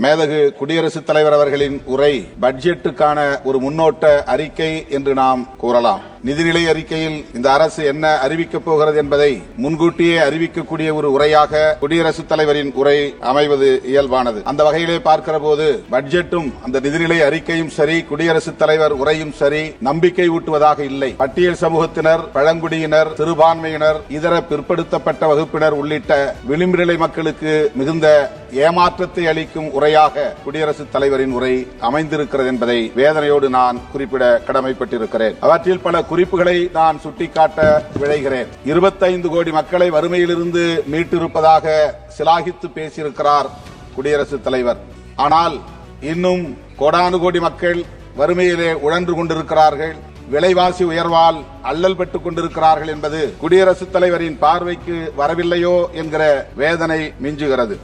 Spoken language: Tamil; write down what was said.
மேதகு குடியரசுத் தலைவர் அவர்களின் உரை பட்ஜெட்டுக்கான ஒரு முன்னோட்ட அறிக்கை என்று நாம் கூறலாம். நிதிநிலை அறிக்கையில் இந்த அரசு என்ன அறிவிக்கப் போகிறது என்பதை முன்கூட்டியே அறிவிக்கக்கூடிய ஒரு உரையாக குடியரசுத் தலைவரின் உரை அமைவது இயல்பானது. அந்த வகையிலே பார்க்கிற போது பட்ஜெட்டும் அந்த நிதிநிலை அறிக்கையும் சரி குடியரசுத் தலைவர் உரையும் சரி நம்பிக்கை ஊட்டுவதாக இல்லை. பட்டியல் சமூகத்தினர் பழங்குடியினர் சிறுபான்மையினர் இதர பிற்படுத்தப்பட்ட வகுப்பினர் உள்ளிட்ட விளிம்புநிலை மக்களுக்கு மிகுந்த ஏமாற்றத்தை அளிக்கும் உரையாக குடியரசுத் தலைவரின் உரை அமைந்திருக்கிறது என்பதை வேதனையோடு நான் குறிப்பிட கடமைப்பட்டிருக்கிறேன். அவற்றில் பல குறிப்புகளை நான் சுட்டிக்காட்ட விழைகிறேன். இருபத்தைந்து கோடி மக்களை வறுமையிலிருந்து மீட்டிருப்பதாக சிலாகித்து பேசியிருக்கிறார் குடியரசுத் தலைவர். ஆனால் இன்னும் கோடானு கோடி மக்கள் வறுமையிலே உழன்று கொண்டிருக்கிறார்கள். விலைவாசி உயர்வால் அல்லல் பெற்றுக் கொண்டிருக்கிறார்கள் என்பது குடியரசுத் தலைவரின் பார்வைக்கு வரவில்லையோ என்கிற வேதனை மிஞ்சுகிறது.